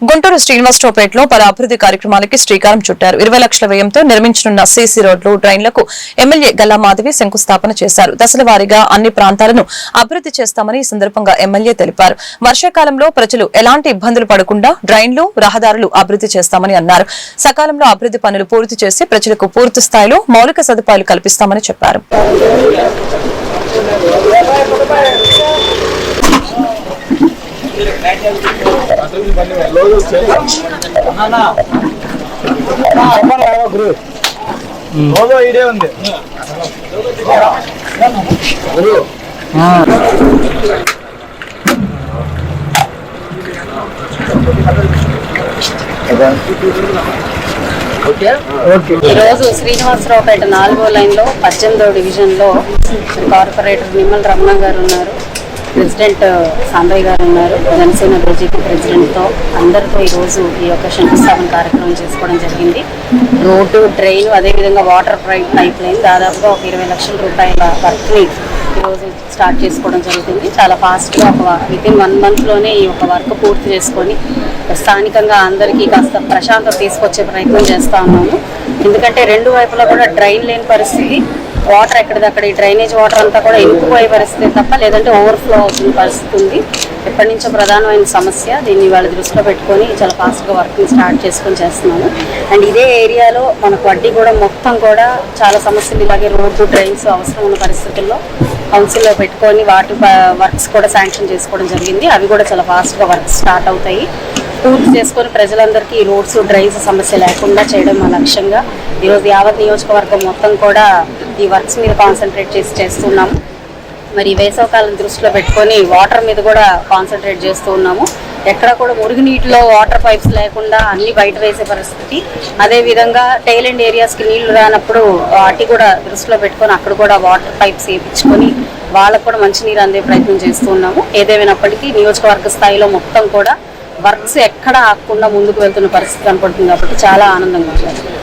గుంటూరు శ్రీనివాసరావుపేటలో పలు అభివృద్ధి కార్యక్రమాలకి శ్రీకారం చుట్టారు. ఇరవై లక్షల వ్యయంతో నిర్మించనున్న సీసీ రోడ్లు డ్రైన్లకు ఎమ్మెల్యే గల్లా మాధవి శంకుస్థాపన చేశారు. దశలవారీగా అన్ని ప్రాంతాలను అభివృద్ధి చేస్తామని ఈ సందర్భంగా ఎమ్మెల్యే తెలిపారు. వర్షాకాలంలో ప్రజలు ఎలాంటి ఇబ్బందులు పడకుండా డ్రైన్లు రహదారులు అభివృద్ధి చేస్తామని అన్నారు. సకాలంలో అభివృద్ధి పనులు పూర్తి చేసి ప్రజలకు పూర్తి స్థాయిలో మౌలిక సదుపాయాలు కల్పిస్తామని చెప్పారు. లోగో ఇదే ఉంది ఈరోజు శ్రీనివాసరావుపేట నాలుగో లైన్లో పద్దెనిమిదో డివిజన్లో కార్పొరేటర్ నిమ్మల రమణ గారు ఉన్నారు. ప్రెసిడెంట్ సాంబయ్య గారు ఉన్నారు. జనసేన బీజేపీ ప్రెసిడెంట్తో అందరితో ఈరోజు ఈ యొక్క శంకుస్థాపన కార్యక్రమం చేసుకోవడం జరిగింది. రోడ్డు డ్రైన్ అదేవిధంగా వాటర్ పైప్ లైన్ దాదాపుగా ఒక ఇరవై లక్షల రూపాయల వర్క్ని ఈరోజు స్టార్ట్ చేసుకోవడం జరుగుతుంది. చాలా ఫాస్ట్గా ఒక వితిన్ వన్ మంత్లోనే ఈ యొక్క వర్క్ పూర్తి చేసుకొని స్థానికంగా అందరికీ కాస్త ప్రశాంతత తీసుకొచ్చే ప్రయత్నం చేస్తూ ఉన్నాము. ఎందుకంటే రెండు వైపులా కూడా డ్రైన్ లేని పరిస్థితి. వాటర్ ఎక్కడిదక్కడ ఈ డ్రైనేజ్ వాటర్ అంతా కూడా ఇంకిపోయే పరిస్థితి తప్ప లేదంటే ఓవర్ఫ్లో అవుతున్న పరిస్థితి ఉంది ఎప్పటి నుంచో ప్రధానమైన సమస్య దీన్ని వాళ్ళ దృష్టిలో పెట్టుకొని చాలా ఫాస్ట్గా వర్క్ని స్టార్ట్ చేసుకొని చేస్తున్నాము అండ్ ఇదే ఏరియాలో మనకు వడ్డీ కూడా మొత్తం కూడా చాలా సమస్యలు ఇలాగే రోడ్డు డ్రైన్స్ అవసరం ఉన్న పరిస్థితుల్లో కౌన్సిల్లో పెట్టుకొని వాటి వర్క్స్ కూడా శాంక్షన్ చేసుకోవడం జరిగింది. అవి కూడా చాలా ఫాస్ట్గా వర్క్ స్టార్ట్ అవుతాయి. పూర్తి చేసుకొని ప్రజలందరికీ ఈ రోడ్స్ డ్రైన్స్ సమస్య లేకుండా చేయడం మా లక్ష్యంగా. ఈరోజు యావత్ నియోజకవర్గం మొత్తం కూడా ఈ వర్క్స్ మీద కాన్సన్ట్రేట్ చేసి చేస్తున్నాము. మరి వేసవకాలం దృష్టిలో పెట్టుకొని వాటర్ మీద కూడా కాన్సన్ట్రేట్ చేస్తూ ఉన్నాము. ఎక్కడ కూడా మురుగునీటిలో వాటర్ పైప్స్ లేకుండా అన్ని బయట వేసే పరిస్థితి. అదేవిధంగా టైల్ అండ్ ఏరియాస్కి నీళ్ళు రానప్పుడు వాటి కూడా దృష్టిలో పెట్టుకొని అక్కడ కూడా వాటర్ పైప్స్ వేయించుకొని వాళ్ళకు కూడా మంచినీరు అందే ప్రయత్నం చేస్తూ ఉన్నాము. ఏదేమైనప్పటికీ నియోజకవర్గ స్థాయిలో మొత్తం కూడా వర్క్స్ ఎక్కడ ఆగకుండా ముందుకు వెళ్తున్న పరిస్థితి కనపడుతుంది కాబట్టి చాలా ఆనందంగా ఉంటుంది